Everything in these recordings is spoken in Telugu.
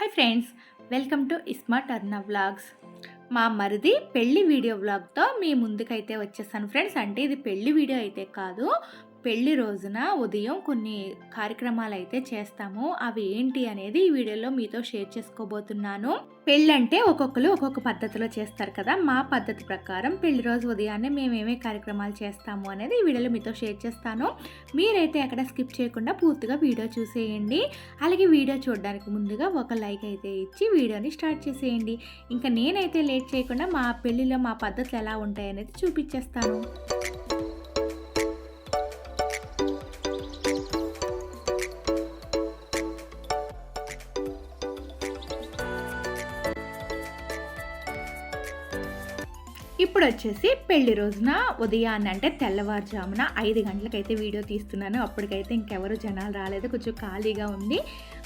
Hi friends welcome to iSmart Arna vlogs మా మరిది పెళ్ళి వీడియో వ్లాగ్తో మీ ముందుకైతే వచ్చేసాను ఫ్రెండ్స్ అంటే ఇది పెళ్ళి వీడియో అయితే కాదు. పెళ్ళి రోజున ఉదయం కొన్ని కార్యక్రమాలు అయితే చేస్తాము. అవి ఏంటి అనేది ఈ వీడియోలో మీతో షేర్ చేసుకోబోతున్నాను. పెళ్ళి అంటే ఒక్కొక్కరు ఒక్కొక్క పద్ధతిలో చేస్తారు కదా. మా పద్ధతి ప్రకారం పెళ్ళి రోజు ఉదయాన్నే మేము ఏమేమి కార్యక్రమాలు చేస్తాము అనేది ఈ వీడియోలో మీతో షేర్ చేస్తాను. మీరైతే ఎక్కడ స్కిప్ చేయకుండా పూర్తిగా వీడియో చూసేయండి. అలాగే వీడియో చూడడానికి ముందుగా ఒక లైక్ అయితే ఇచ్చి వీడియోని స్టార్ట్ చేసేయండి. ఇంకా నేనైతే లేట్ చేయకుండా మా పెళ్ళిలో మా పద్ధతులు ఎలా ఉంటాయి అనేది చూపించేస్తాను. వచ్చేసి పెళ్ళి రోజున ఉదయాన్నే అంటే తెల్లవారుజామున ఐదు గంటలకైతే వీడియో తీస్తున్నాను. అప్పటికైతే ఇంకెవరు జనాలు రాలేదు. కొంచెం ఖాళీగా ఉంది.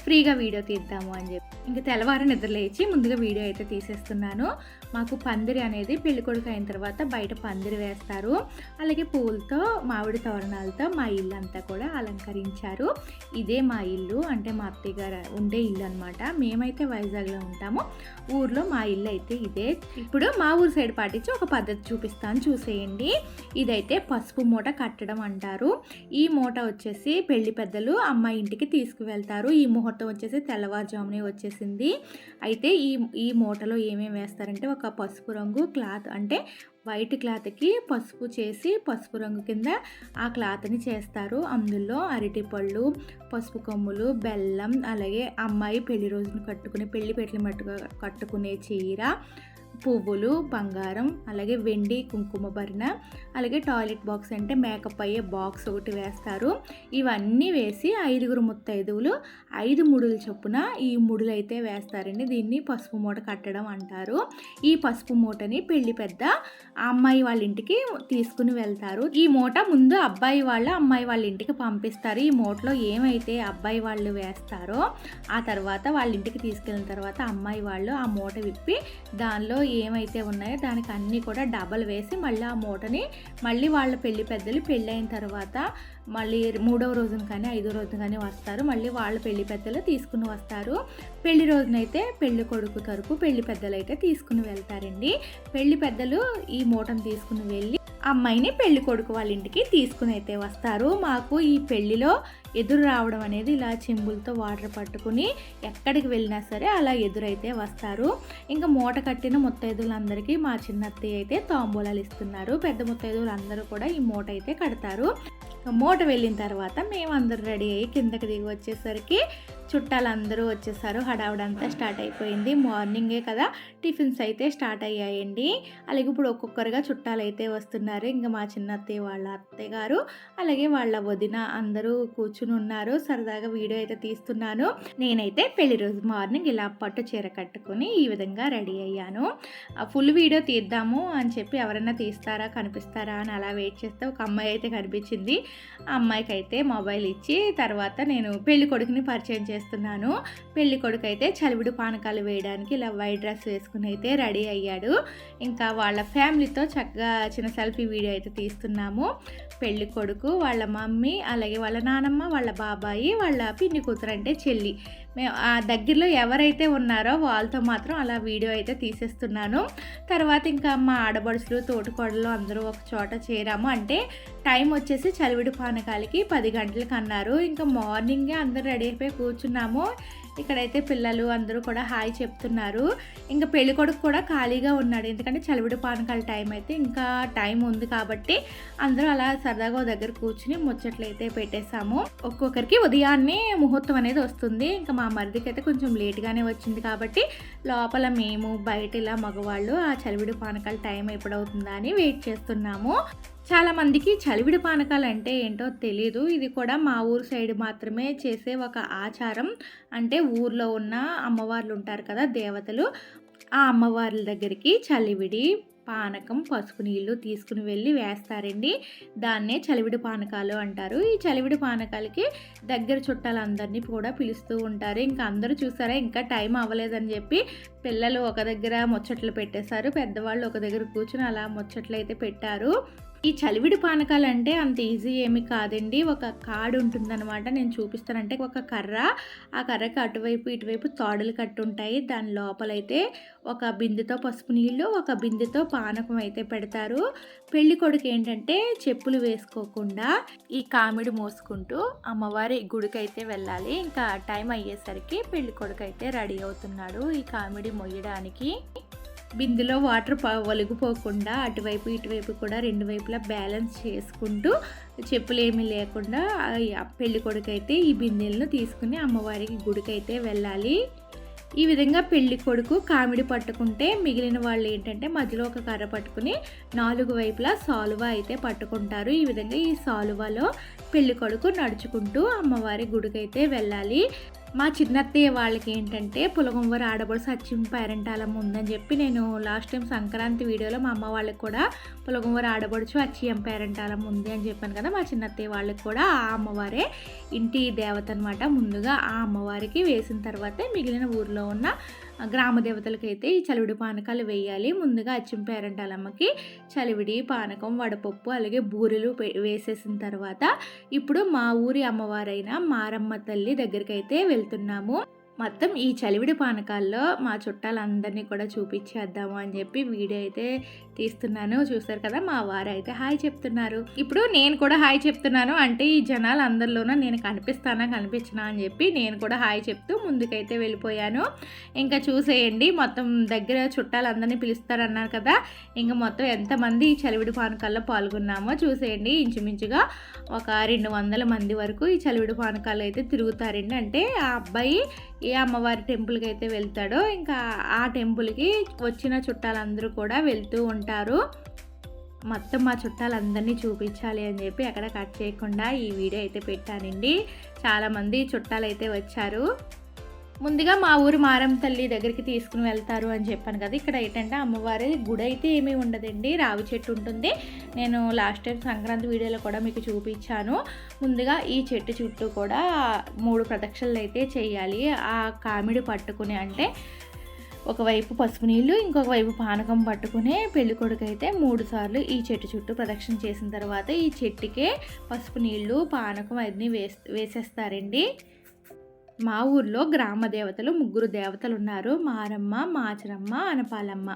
ఫ్రీగా వీడియో తీద్దాము అని చెప్పి. ఇంక తెల్లవారు నిద్రలేచి ముందుగా వీడియో అయితే తీసేస్తున్నాను. మాకు పందిరి అనేది పెళ్ళి కొడుకు అయిన తర్వాత బయట పందిరి వేస్తారు. అలాగే పూలతో మామిడి తోరణాలతో మా ఇల్లు అంతా కూడా అలంకరించారు. ఇదే మా ఇల్లు అంటే మా అత్తయ్య గారు ఉండే ఇల్లు అనమాట మేమైతే వైజాగ్లో ఉంటాము. ఊర్లో మా ఇల్లు అయితే ఇదే. ఇప్పుడు మా ఊరు సైడ్ పాటించి ఒక పద్ధతి చూపిస్తాను. చూసేయండి. ఇదైతే పసుపు మూట కట్టడం అంటారు. ఈ మూట వచ్చేసి పెళ్ళి పెద్దలు అమ్మాయి ఇంటికి తీసుకువెళ్తారు. ఈ ముహూర్తం మొత్తం వచ్చేసి తెల్లవారుజామునే వచ్చేసింది. అయితే ఈ ఈ మూటలో ఏమేమి వేస్తారంటే ఒక పసుపు రంగు క్లాత్ అంటే వైట్ క్లాత్కి పసుపు చేసి పసుపు రంగు కింద ఆ క్లాత్ని చేస్తారు. అందులో అరటిపళ్ళు పసుపు కొమ్ములు బెల్లం అలాగే అమ్మాయి పెళ్ళి రోజున కట్టుకునే పెళ్ళి పెట్ల మట్టుగా కట్టుకునే చీర పువ్వులు బంగారం అలాగే వెండి కుంకుమ భరణ అలాగే టాయిలెట్ బాక్స్ అంటే మేకప్ అయ్యే బాక్స్ ఒకటి వేస్తారు. ఇవన్నీ వేసి ఐదుగురు ముత్తైదువులు ఐదు ముడులు చొప్పున ఈ ముడులు అయితే వేస్తారండి. దీన్ని పసుపు మూట కట్టడం అంటారు. ఈ పసుపు మూటని పెళ్ళి పెద్ద అమ్మాయి వాళ్ళ ఇంటికి తీసుకుని వెళ్తారు. ఈ మూట ముందు అబ్బాయి వాళ్ళ అమ్మాయి వాళ్ళ ఇంటికి పంపిస్తారు. ఈ మూటలో ఏమైతే అబ్బాయి వాళ్ళు వేస్తారో ఆ తర్వాత వాళ్ళ ఇంటికి తీసుకెళ్ళిన తర్వాత అమ్మాయి వాళ్ళు ఆ మూట విప్పి దానిలో ఏమైతే ఉన్నాయో దానికి అన్నీ కూడా డబల్ వేసి మళ్ళీ ఆ మూటని మళ్ళీ వాళ్ళ పెళ్ళి పెద్దలు పెళ్ళి అయిన తర్వాత మళ్ళీ మూడవ రోజున కానీ ఐదో రోజున కానీ వస్తారు. మళ్ళీ వాళ్ళ పెళ్ళి పెద్దలు తీసుకుని వస్తారు. పెళ్ళి రోజునైతే పెళ్ళి కొడుకు తరపు పెళ్ళి పెద్దలు అయితే తీసుకుని వెళ్తారండి. పెళ్ళి పెద్దలు ఈ మూటను తీసుకుని వెళ్ళి అమ్మాయిని పెళ్ళి కొడుకు వాళ్ళ ఇంటికి తీసుకుని అయితే వస్తారు. మాకు ఈ పెళ్ళిలో ఎదురు రావడం అనేది ఇలా చెంబులతో వాటర్ పట్టుకుని ఎక్కడికి వెళ్ళినా సరే అలా ఎదురైతే వస్తారు. ఇంకా మూట కట్టిన ముత్తైదులందరికీ మా చిన్నత్తయ్య అయితే తాంబూలాలు ఇస్తున్నారు. పెద్ద ముత్తైదువులు అందరూ కూడా ఈ మూట అయితే కడతారు. మూట వెళ్ళిన తర్వాత మేమందరూ రెడీ అయ్యి కిందకి దిగి వచ్చేసరికి చుట్టాలందరూ వచ్చేసారు. హడావుడంతా స్టార్ట్ అయిపోయింది. మార్నింగే కదా టిఫిన్స్ అయితే స్టార్ట్ అయ్యాయండి. అలాగే ఇప్పుడు ఒక్కొక్కరుగా చుట్టాలు అయితే వస్తున్నారు. ఇంకా మా చిన్న అత్తయ్య వాళ్ళ అత్తయ్య గారు అలాగే వాళ్ళ వదిన అందరూ కూర్చుని ఉన్నారు. సరదాగా వీడియో అయితే తీస్తున్నాను. నేనైతే పెళ్ళి రోజు మార్నింగ్ ఇలా పట్టు చీర కట్టుకుని ఈ విధంగా రెడీ అయ్యాను. ఫుల్ వీడియో తీద్దాము అని చెప్పి ఎవరైనా తీస్తారా కనిపిస్తారా అని అలా వెయిట్ చేస్తే ఒక అమ్మాయి అయితే కనిపించింది. ఆ అమ్మాయికి అయితే మొబైల్ ఇచ్చి తర్వాత నేను పెళ్ళి కొడుకుని పరిచయం చేస్తున్నాను. పెళ్ళి కొడుకు అయితే చలివిడి పానకాలు వేయడానికి ఇలా వైట్ డ్రెస్ వేసుకుని అయితే రెడీ అయ్యాడు. ఇంకా వాళ్ళ ఫ్యామిలీతో చక్కగా చిన్న సెల్ఫీ వీడియో అయితే తీస్తున్నాము. పెళ్ళి కొడుకు వాళ్ళ మమ్మీ అలాగే వాళ్ళ నానమ్మ వాళ్ళ బాబాయి వాళ్ళ పిన్ని కూతురు అంటే చెల్లి. మేము ఆ దగ్గరలో ఎవరైతే ఉన్నారో వాళ్ళతో మాత్రం అలా వీడియో అయితే తీసేస్తున్నాను. తర్వాత ఇంకా మా ఆడబడుసులు తోటికోడలు అందరూ ఒక చోట చేరాము. అంటే టైం వచ్చేసి చలివిడి పానకాలకి పది గంటలకు అన్నారు ఇంకా మార్నింగే అందరూ రెడీ అయిపోయి కూర్చున్నాము. ఇక్కడైతే పిల్లలు అందరూ కూడా హాయ్ చెప్తున్నారు. ఇంకా పెళ్ళి కొడుకు కూడా ఖాళీగా ఉన్నాడు. ఎందుకంటే చలివిడి పానకాల టైం అయితే ఇంకా టైం ఉంది కాబట్టి అందరూ అలా సరదాగా దగ్గర కూర్చుని ముచ్చట్లు అయితే పెట్టేశాము. ఒక్కొక్కరికి ఉదయాన్నే ముహూర్తం అనేది వస్తుంది. ఇంకా మా మరిదికి అయితే కొంచెం లేట్గానే వచ్చింది కాబట్టి లోపల మేము బయట ఇలా మగవాళ్ళు ఆ చలివిడి పానకాల టైం ఎప్పుడవుతుందా అని వెయిట్ చేస్తున్నాము. చాలా మందికి చలివిడి పానకాలు అంటే ఏంటో తెలియదు ఇది కూడా మా ఊరు సైడ్ మాత్రమే చేసే ఒక ఆచారం. అంటే ఊర్లో ఉన్న అమ్మవార్లు ఉంటారు కదా దేవతలు. ఆ అమ్మవార్ల దగ్గరికి చలివిడి పానకం పసుపు నీళ్ళు తీసుకుని వెళ్ళి వేస్తారండి. దాన్నే చలివిడి పానకాలు అంటారు. ఈ చలివిడి పానకాలకి దగ్గర చుట్టాలందరినీ కూడా పిలుస్తూ ఉంటారు. ఇంకా అందరూ చూసారా ఇంకా టైం అవ్వలేదని చెప్పి పిల్లలు ఒక దగ్గర ముచ్చట్లు పెట్టేశారు. పెద్దవాళ్ళు ఒక దగ్గర కూర్చుని అలా ముచ్చట్లు అయితే పెట్టారు. ఈ చలివిడి పానకాలు అంటే అంత ఈజీ ఏమి కాదండి. ఒక కాడు ఉంటుందన్నమాట. నేను చూపిస్తానంటే ఒక కర్ర. ఆ కర్రకి అటువైపు ఇటువైపు తోడలు కట్టు ఉంటాయి దాని లోపలైతే ఒక బిందెతో పసుపు నీళ్ళు ఒక బిందెతో పానకం అయితే పెడతారు. పెళ్ళి కొడుకు ఏంటంటే చెప్పులు వేసుకోకుండా ఈ కామిడి మోసుకుంటూ అమ్మవారి గుడికి అయితే వెళ్ళాలి. ఇంకా టైం అయ్యేసరికి పెళ్ళి కొడుకు అయితే రెడీ అవుతున్నాడు ఈ కామిడి మొయ్యడానికి. బిందులో వాటర్ ఒలిగిపోకుండా అటువైపు ఇటువైపు కూడా రెండు వైపులా బ్యాలెన్స్ చేసుకుంటూ చెప్పులు ఏమీ లేకుండా పెళ్ళి కొడుకైతే అయితే ఈ బిందెలను తీసుకుని అమ్మవారికి గుడికైతే వెళ్ళాలి. ఈ విధంగా పెళ్ళి కొడుకు కామిడి పట్టుకుంటే మిగిలిన వాళ్ళు ఏంటంటే మధ్యలో ఒక కర్ర పట్టుకుని నాలుగు వైపులా సాలువ అయితే పట్టుకుంటారు. ఈ విధంగా ఈ సాలువలో పెళ్ళి కొడుకు నడుచుకుంటూ అమ్మవారి గుడికైతే వెళ్ళాలి. మా చిన్నత్తయ్య వాళ్ళకి ఏంటంటే పులగొంవర ఆడబడి సచిం పేరెంటాలం ఉందని చెప్పి నేను లాస్ట్ టైం సంక్రాంతి వీడియోలో మా అమ్మ వాళ్ళకి కూడా పులగొంవర ఆడబడుచు అచ్చియం పేరెంటాలం ఉంది అని చెప్పాను కదా మా చిన్నత్తయ్య వాళ్ళకి కూడా ఆ అమ్మవారే ఇంటి దేవత అనమాట ముందుగా ఆ అమ్మవారికి వేసిన తర్వాతే మిగిలిన ఊర్లో ఉన్న గ్రామ దేవతలకైతే ఈ చలివిడి పానకాలు వేయాలి. ముందుగా అచ్చం చలివిడి పానకం వడపప్పు అలాగే బూరెలు వేసేసిన తర్వాత ఇప్పుడు మా ఊరి అమ్మవారైన మారమ్మ తల్లి దగ్గరికైతే వెళ్తున్నాము. మొత్తం ఈ చలివిడి పానకాల్లో మా చుట్టాలందరినీ కూడా చూపించేద్దాము అని చెప్పి వీడియో అయితే తీస్తున్నాను. చూసారు కదా మా వారు అయితే హాయ్ చెప్తున్నారు. ఇప్పుడు నేను కూడా హాయ్ చెప్తున్నాను. అంటే ఈ జనాలు అందరిలోనూ నేను కనిపిస్తానా కనిపించినా అని చెప్పి నేను కూడా హాయ్ చెప్తూ ముందుకైతే వెళ్ళిపోయాను. ఇంకా చూసేయండి మొత్తం దగ్గర చుట్టాలందరినీ పిలుస్తారన్నారు కదా. ఇంకా మొత్తం ఎంతమంది ఈ చలివిడి పానకాల్లో పాల్గొన్నామో చూసేయండి. ఇంచుమించుగా ఒక రెండు వందల మంది వరకు ఈ చలివిడి పానకాలు అయితే తిరుగుతారండి. అంటే ఆ అబ్బాయి ఏ అమ్మవారి టెంపుల్కి అయితే వెళ్తాడో ఇంకా ఆ టెంపుల్కి వచ్చిన చుట్టాలందరూ కూడా వెళ్తూ ఉంటారు మొత్తం మా చుట్టాలందరినీ చూపించాలి అని చెప్పి అక్కడ కట్ చేయకుండా ఈ వీడియో అయితే పెట్టానండి. చాలామంది చుట్టాలు అయితే వచ్చారు. ముందుగా మా ఊరు మారం తల్లి దగ్గరికి తీసుకుని వెళ్తారు అని చెప్పాను కదా. ఇక్కడ ఏంటంటే అమ్మవారి గుడి అయితే ఏమీ ఉండదండి. రావి చెట్టు ఉంటుంది. నేను లాస్ట్ టైం సంక్రాంతి వీడియోలో కూడా మీకు చూపించాను. ముందుగా ఈ చెట్టు చుట్టూ కూడా మూడు ప్రదక్షిణలు అయితే చేయాలి. ఆ కామిడి పట్టుకుని అంటే ఒకవైపు పసుపు నీళ్ళు ఇంకొక వైపు పానకం పట్టుకునే పెళ్ళికొడుకు అయితే మూడు సార్లు ఈ చెట్టు చుట్టూ ప్రదక్షిణ చేసిన తర్వాత ఈ చెట్టుకే పసుపు నీళ్ళు పానకం అన్నీ వేస్ వేసేస్తారండి. మా ఊర్లో గ్రామ దేవతలు ముగ్గురు దేవతలు ఉన్నారు. మారమ్మ మాచరమ్మ అనపాలమ్మ.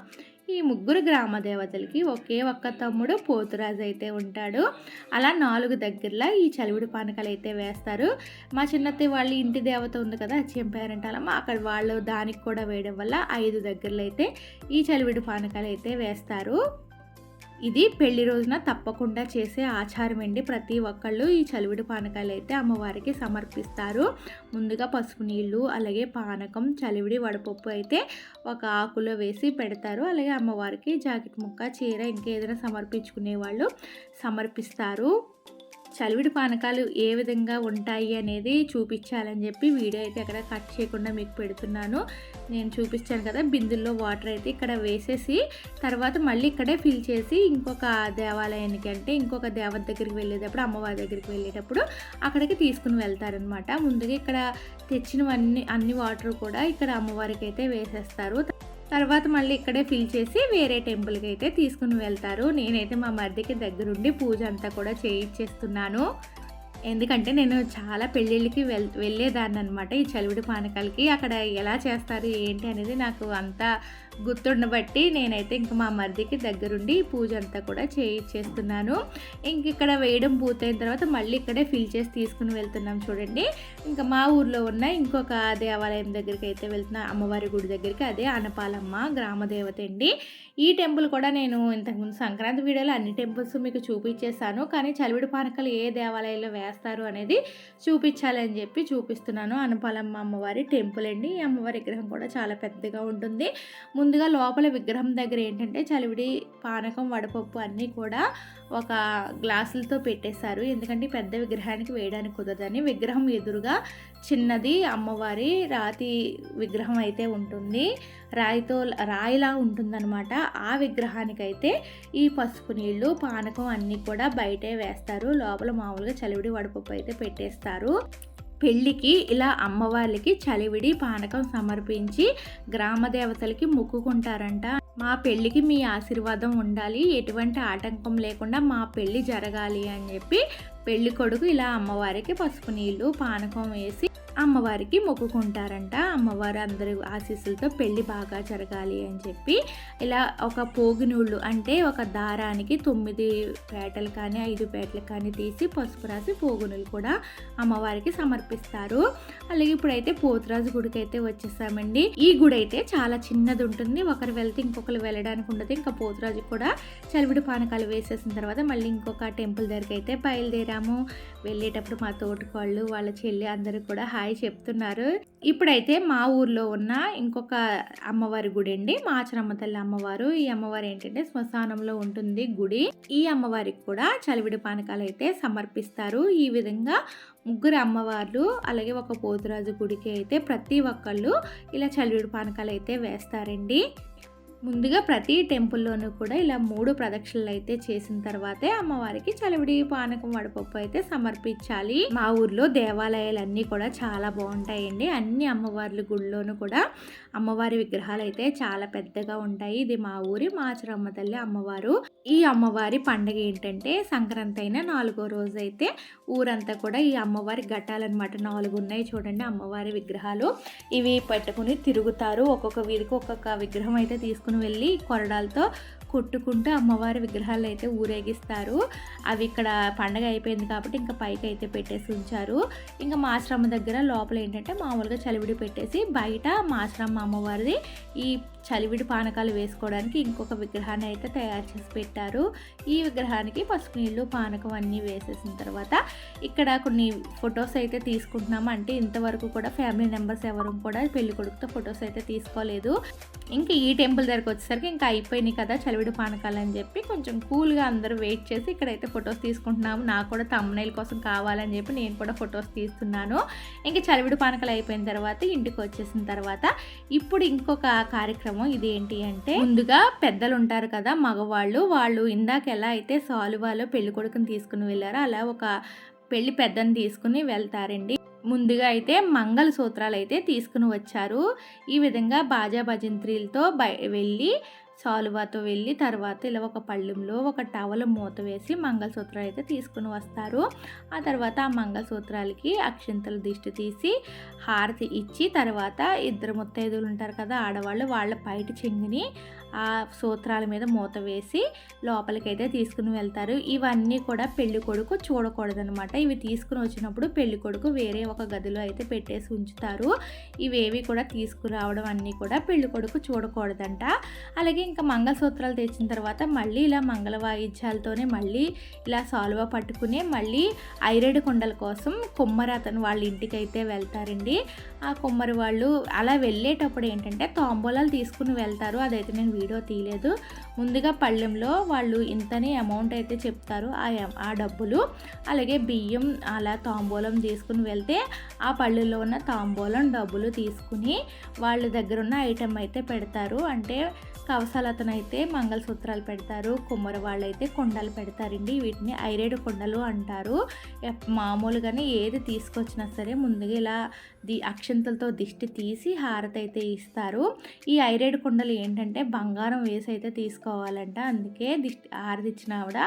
ఈ ముగ్గురు గ్రామ దేవతలకి ఒకే ఒక్క తమ్ముడు పోతురాజు అయితే ఉంటాడు. అలా నాలుగు దగ్గరలో ఈ చలివిడి పానకాలు అయితే వేస్తారు. మా చిన్నత్త వాళ్ళ ఇంటి దేవత ఉంది కదా చెంపారంటాలమ్మ అక్కడ వాళ్ళు దానికి కూడా వేయడం వల్ల ఐదు దగ్గరలో అయితే ఈ చలివిడి పానకాలు అయితే వేస్తారు. ఇది పెళ్ళి రోజున తప్పకుండా చేసే ఆచారం అండి. ప్రతి ఒక్కళ్ళు ఈ చలివిడి పానకాలు అయితే అమ్మవారికి సమర్పిస్తారు. ముందుగా పసుపు నీళ్ళు అలాగే పానకం చలివిడి వడపప్పు అయితే ఒక ఆకులో వేసి పెడతారు. అలాగే అమ్మవారికి జాకెట్ ముక్క చీర ఇంకేదైనా సమర్పించుకునే వాళ్ళు సమర్పిస్తారు. చలివిడి పానకాలు ఏ విధంగా ఉంటాయి అనేది చూపించాలని చెప్పి వీడియో అయితే అక్కడ కట్ చేయకుండా మీకు పెడుతున్నాను. నేను చూపించాను కదా బిందుల్లో వాటర్ అయితే ఇక్కడ వేసేసి తర్వాత మళ్ళీ ఇక్కడే ఫిల్ చేసి ఇంకొక దేవాలయానికి అంటే ఇంకొక దేవత దగ్గరికి వెళ్ళేటప్పుడు అమ్మవారి దగ్గరికి వెళ్ళేటప్పుడు అక్కడికి తీసుకుని వెళ్తారనమాట ముందుగా ఇక్కడ తెచ్చినవన్నీ అన్ని వాటర్ కూడా ఇక్కడ అమ్మవారికి అయితే వేసేస్తారు. తర్వాత మళ్ళీ ఇక్కడే ఫిల్ చేసి వేరే టెంపుల్కి అయితే తీసుకుని వెళ్తారు. నేనైతే మా మరిదికి దగ్గరుండి పూజ అంతా కూడా చేయించేస్తున్నాను ఎందుకంటే నేను చాలా పెళ్ళిళ్ళకి వెల్ వెళ్ళేదాన్ని అనమాట ఈ చలివిడి పానకాలకి. అక్కడ ఎలా చేస్తారు ఏంటి అనేది నాకు అంతా గుర్తుండబట్టి నేనైతే ఇంక మా మరిదికి దగ్గరుండి పూజ అంతా కూడా చేయించేస్తున్నాను ఇంక ఇక్కడ వేయడం పూర్తయిన తర్వాత మళ్ళీ ఇక్కడే ఫిల్ చేసి తీసుకుని వెళ్తున్నాం చూడండి. ఇంకా మా ఊర్లో ఉన్న ఇంకొక దేవాలయం దగ్గరికి అయితే వెళ్తున్నా అమ్మవారి గుడి దగ్గరికి అదే అనపాలమ్మ గ్రామదేవత అండి. ఈ టెంపుల్ కూడా నేను ఇంతకుముందు సంక్రాంతి వీడియోలో అన్ని టెంపుల్స్ మీకు చూపించేశాను. కానీ చలివిడి పానకలు ఏ దేవాలయంలో వేస్తారు అనేది చూపించాలని చెప్పి చూపిస్తున్నాను. అనపాలమ్మ అమ్మవారి టెంపుల్ అండి. ఈ అమ్మవారి విగ్రహం కూడా చాలా పెద్దగా ఉంటుంది. ముందు ముందుగా లోపల విగ్రహం దగ్గర ఏంటంటే చలివిడి పానకం వడపప్పు అన్నీ కూడా ఒక గ్లాసులతో పెట్టేశారు. ఎందుకంటే పెద్ద విగ్రహానికి వేయడానికి కుదరదని. విగ్రహం ఎదురుగా చిన్నది అమ్మవారి రాతి విగ్రహం అయితే ఉంటుంది. రాయితో రాయిలా ఉంటుందన్నమాట. ఆ విగ్రహానికైతే ఈ పసుపు నీళ్ళు పానకం అన్నీ కూడా బయటే వేస్తారు. లోపల మామూలుగా చలివిడి వడపప్పు అయితే పెట్టేస్తారు. పెళ్ళికి ఇలా అమ్మవార్లకి చలివిడి పానకం సమర్పించి గ్రామ దేవతలకి మొక్కుకుంటారంట. మా పెళ్ళికి మీ ఆశీర్వాదం ఉండాలి ఎటువంటి ఆటంకం లేకుండా మా పెళ్ళి జరగాలి అని చెప్పి పెళ్ళి కొడుకు ఇలా అమ్మవారికి పసుపు నీళ్ళు పానకం వేసి అమ్మవారికి మొక్కుకుంటారంట. అమ్మవారు అందరి ఆశీస్సులతో పెళ్ళి బాగా జరగాలి అని చెప్పి ఇలా ఒక పోగినూళ్ళు అంటే ఒక దారానికి తొమ్మిది పేటలు కానీ ఐదు పేటలు కానీ తీసి పసుపు రాసి పోగునులు కూడా అమ్మవారికి సమర్పిస్తారు. అలాగే ఇప్పుడైతే పోతురాజు గుడికి అయితే వచ్చేసామండి. ఈ గుడి అయితే చాలా చిన్నది ఉంటుంది. ఒకరు వెళ్తే ఇంకొకరు వెళ్ళడానికి ఉండదు. ఇంకా పోతురాజు కూడా చలివిడి పానకాలు వేసేసిన తర్వాత మళ్ళీ ఇంకొక టెంపుల్ దగ్గరికి అయితే బయలుదేరాము. వెళ్ళేటప్పుడు మా తోటికోళ్ళు వాళ్ళ చెల్లి అందరూ కూడా హాయ్ చెప్తున్నారు. ఇప్పుడైతే మా ఊర్లో ఉన్న ఇంకొక అమ్మవారి గుడి అండి. మాచరమ్మ తల్లి అమ్మవారు. ఈ అమ్మవారు ఏంటంటే శ్మశానంలో ఉంటుంది గుడి. ఈ అమ్మవారికి కూడా చలివిడి పానకాలు అయితే సమర్పిస్తారు. ఈ విధంగా ముగ్గురు అమ్మవార్లు అలాగే ఒక పోతురాజు గుడికి అయితే ప్రతి ఒక్కళ్ళు ఇలా చలివిడి పానకాలు అయితే వేస్తారండి. ముందుగా ప్రతి టెంపుల్లోనూ కూడా ఇలా మూడు ప్రదక్షిణలు అయితే చేసిన తర్వాతే అమ్మవారికి చలివిడి పానకం వడపప్పు అయితే సమర్పించాలి. మా ఊర్లో దేవాలయాలు అన్నీ కూడా చాలా బాగుంటాయండి. అన్ని అమ్మవార్ల గుడిలోనూ కూడా అమ్మవారి విగ్రహాలు అయితే చాలా పెద్దగా ఉంటాయి. ఇది మా ఊరి మాచరమ్మ తల్లి అమ్మవారు. ఈ అమ్మవారి పండగ ఏంటంటే సంక్రాంతి అయిన నాలుగో రోజు అయితే ఊరంతా కూడా ఈ అమ్మవారి ఘట్టాలన్నమాట నాలుగు ఉన్నాయి చూడండి అమ్మవారి విగ్రహాలు. ఇవి పెట్టుకుని తిరుగుతారు. ఒక్కొక్క వీధికి ఒక్కొక్క విగ్రహం అయితే తీసుకుని తీసుకుని వెళ్ళి కొరడాలతో కొట్టుకుంటూ అమ్మవారి విగ్రహాలు అయితే ఊరేగిస్తారు. అవి ఇక్కడ పండగ అయిపోయింది కాబట్టి ఇంకా పైకి అయితే పెట్టేసి ఉంచారు. ఇంకా మాశ్రమ దగ్గర లోపల ఏంటంటే మామూలుగా చలివిడి పెట్టేసి బయట మాశ్రమ అమ్మవారిది ఈ చలివిడి పానకాలు వేసుకోవడానికి ఇంకొక విగ్రహాన్ని అయితే తయారు చేసి పెట్టారు. ఈ విగ్రహానికి పసుపు నీళ్ళు పానకం అన్నీ వేసేసిన తర్వాత ఇక్కడ కొన్ని ఫొటోస్ అయితే తీసుకుంటున్నాము అంటే ఇంతవరకు కూడా ఫ్యామిలీ మెంబర్స్ ఎవరు కూడా పెళ్ళి కొడుకుతో ఫొటోస్ అయితే తీసుకోలేదు. ఇంకా ఈ టెంపుల్ దగ్గరకు వచ్చేసరికి ఇంకా అయిపోయినాయి కదా చలివిడి పానకాలు అని చెప్పి. కొంచెం కూల్గా అందరూ వెయిట్ చేసి ఇక్కడైతే ఫొటోస్ తీసుకుంటున్నాము నాకు కూడా తమ్నైల్ కోసం కావాలని చెప్పి నేను కూడా ఫొటోస్ తీస్తున్నాను. ఇంకా చలివిడి పానకాలు అయిపోయిన తర్వాత ఇంటికి వచ్చేసిన తర్వాత ఇప్పుడు ఇంకొక కార్యక్రమం ఇది ఏంటి అంటే ముందుగా పెద్దలు ఉంటారు కదా మగవాళ్ళు వాళ్ళు ఇందాక ఎలా అయితే సాలువాలో పెళ్ళి కొడుకుని తీసుకుని వెళ్ళారో అలా ఒక పెళ్ళి పెద్దని తీసుకుని వెళ్తారండి. ముందుగా అయితే మంగళ సూత్రాలు అయితే తీసుకుని వచ్చారు. ఈ విధంగా బాజా భజంత్రీలతో బయ వెళ్ళి సాలువాతో వెళ్ళి తర్వాత ఇలా ఒక పళ్ళెంలో ఒక టవల్ మూత వేసి మంగళసూత్రాలు అయితే తీసుకుని వస్తారు. ఆ తర్వాత ఆ మంగళసూత్రాలకి అక్షంతల దిష్టి తీసి హారతి ఇచ్చి తర్వాత ఇద్దరు ముత్తైదులు ఉంటారు కదా ఆడవాళ్ళు వాళ్ళ బయట చెంగిని ఆ సూత్రాల మీద మూత వేసి లోపలికైతే తీసుకుని వెళ్తారు. ఇవన్నీ కూడా పెళ్ళి కొడుకు చూడకూడదనమాట ఇవి తీసుకుని వచ్చినప్పుడు పెళ్ళి కొడుకు వేరే ఒక గదిలో అయితే పెట్టేసి ఉంచుతారు. ఇవేవి కూడా తీసుకురావడం అన్నీ కూడా పెళ్ళి కొడుకు చూడకూడదంట. అలాగే ఇంకా మంగళసూత్రాలు తెచ్చిన తర్వాత మళ్ళీ ఇలా మంగళ వాయిద్యాలతోనే మళ్ళీ ఇలా సాల్వ పట్టుకుని మళ్ళీ ఐరేడు కొండల కోసం కుమ్మరి అతను వాళ్ళ ఇంటికి అయితే వెళ్తారండి. ఆ కొమ్మరి వాళ్ళు అలా వెళ్ళేటప్పుడు ఏంటంటే తాంబూలాలు తీసుకుని వెళ్తారు. అదైతే నేను వీడియో తీయలేదు. ముందుగా పళ్ళెంలో వాళ్ళు ఇంతనే అమౌంట్ అయితే చెప్తారు. ఆ ఆ డబ్బులు అలాగే బియ్యం అలా తాంబూలం తీసుకుని వెళ్తే ఆ పళ్ళెల్లో ఉన్న తాంబూలం డబ్బులు తీసుకుని వాళ్ళ దగ్గర ఉన్న ఐటెం అయితే పెడతారు. అంటే కవసాలతను అతనైతే మంగళసూత్రాలు పెడతారు కుమ్మర వాళ్ళు అయితే కొండలు పెడతారండి. వీటిని ఐరేడు కొండలు అంటారు. మామూలుగానే ఏది తీసుకొచ్చినా సరే ముందుగా ఇలా ది అక్షంతలతో దిష్టి తీసి హారతి అయితే ఇస్తారు. ఈ ఐరేడు కొండలు ఏంటంటే బంగారం వేసి అయితే తీసుకోవాలంట. అందుకే దిష్టి హారతి ఇచ్చిన ఆవిడ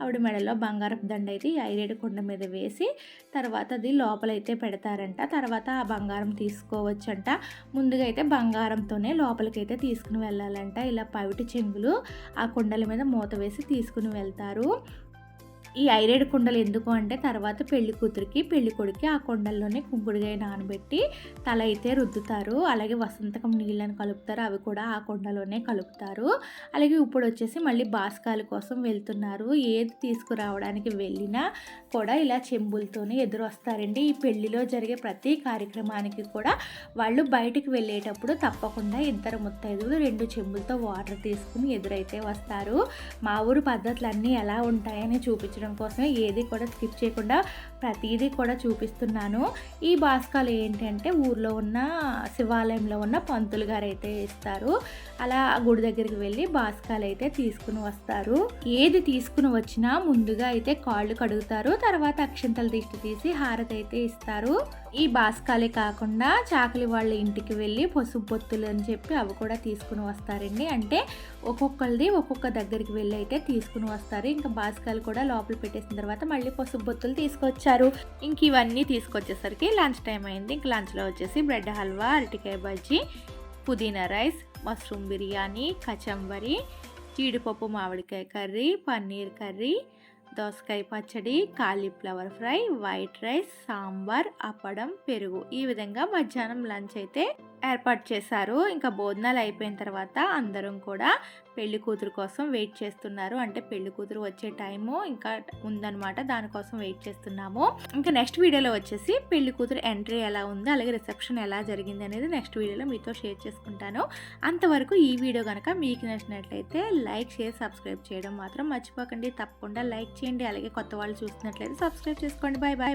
ఆవిడ మెడలో బంగారపు దండ అయితే ఈ ఐరేడు కొండ మీద వేసి తర్వాత అది లోపలైతే పెడతారంట. తర్వాత ఆ బంగారం తీసుకోవచ్చంట. ముందుగా అయితే బంగారంతోనే లోపలికైతే తీసుకుని వెళ్ళాలంట. ఇలా పవిటి చెంగులు ఆ కొండల మీద మూత వేసి తీసుకుని వెళ్తారు. ఈ ఐరేడు కుండలు ఎందుకు అంటే తర్వాత పెళ్ళి కూతురికి పెళ్ళి కొడుకి ఆ కుండల్లోనే కుంకుడుగా నానబెట్టి తల అయితే రుద్దుతారు. అలాగే వసంతకం నీళ్ళని కలుపుతారు. అవి కూడా ఆ కుండలోనే కలుపుతారు. అలాగే ఇప్పుడు వచ్చేసి మళ్ళీ బాస్కాల కోసం వెళ్తున్నారు. ఏది తీసుకురావడానికి వెళ్ళినా కూడా ఇలా చెంబులతోనే ఎదురు వస్తారండి ఈ పెళ్ళిలో జరిగే ప్రతి కార్యక్రమానికి కూడా వాళ్ళు బయటికి వెళ్ళేటప్పుడు తప్పకుండా ఇద్దరు ముత్తైదులు రెండు చెంబులతో వాటర్ తీసుకుని ఎదురైతే వస్తారు. మా ఊరు పద్ధతులు అన్నీ ఎలా ఉంటాయని చూపించడం చూపించడం కోసమే ఏది కూడా స్కిప్ చేయకుండా ప్రతిదీ కూడా చూపిస్తున్నాను. ఈ బాస్కాలు ఏంటంటే ఊర్లో ఉన్న శివాలయంలో ఉన్న పంతులు గారు అయితే ఇస్తారు. అలా గుడి దగ్గరికి వెళ్ళి బాస్కాలు అయితే తీసుకుని వస్తారు. ఏది తీసుకుని వచ్చినా ముందుగా అయితే కాళ్ళు కడుగుతారు. తర్వాత అక్షింతలు దిష్టి తీసి హారతి అయితే ఇస్తారు. ఈ బాస్కాలే కాకుండా చాకలి వాళ్ళ ఇంటికి వెళ్ళి పసుపు బొత్తులు అని చెప్పి అవి కూడా తీసుకుని వస్తారండి. అంటే ఒక్కొక్కరిది ఒక్కొక్క దగ్గరికి వెళ్ళి అయితే తీసుకుని వస్తారు. ఇంకా బాస్కాలు కూడా లోపల పెట్టేసిన తర్వాత మళ్ళీ పసుపు బొత్తులు తీసుకొచ్చారు. ఇంక ఇవన్నీ తీసుకొచ్చేసరికి లంచ్ టైం అయింది. ఇంక లంచ్లో వచ్చేసి బ్రెడ్ హల్వా అరటికాయ బజ్జీ పుదీనా రైస్ మష్రూమ్ బిర్యానీ కచంబరి జీడిపప్పు మామిడికాయ కర్రీ పన్నీర్ కర్రీ దోసకాయ పచ్చడి cauliflower fry white rice sambar అప్పడం పెరుగు. ఈ విధంగా మధ్యాహ్నం లంచ్ అయితే ఏర్పాటు చేశారు. ఇంకా భోజనాలు అయిపోయిన తర్వాత అందరం కూడా పెళ్ళి కూతురు కోసం వెయిట్ చేస్తున్నారు. అంటే పెళ్ళి కూతురు వచ్చే టైము ఇంకా ఉందన్నమాట. దానికోసం వెయిట్ చేస్తున్నాము. ఇంకా నెక్స్ట్ వీడియోలో వచ్చేసి పెళ్ళి కూతురు ఎంట్రీ ఎలా ఉంది అలాగే రిసెప్షన్ ఎలా జరిగింది అనేది నెక్స్ట్ వీడియోలో మీతో షేర్ చేసుకుంటాను. అంతవరకు ఈ వీడియో కనుక మీకు నచ్చినట్లయితే లైక్ షేర్ సబ్స్క్రైబ్ చేయడం మాత్రం మర్చిపోకండి. తప్పకుండా లైక్ చేయండి. అలాగే కొత్త వాళ్ళు చూస్తున్నట్లయితే సబ్స్క్రైబ్ చేసుకోండి. Bye bye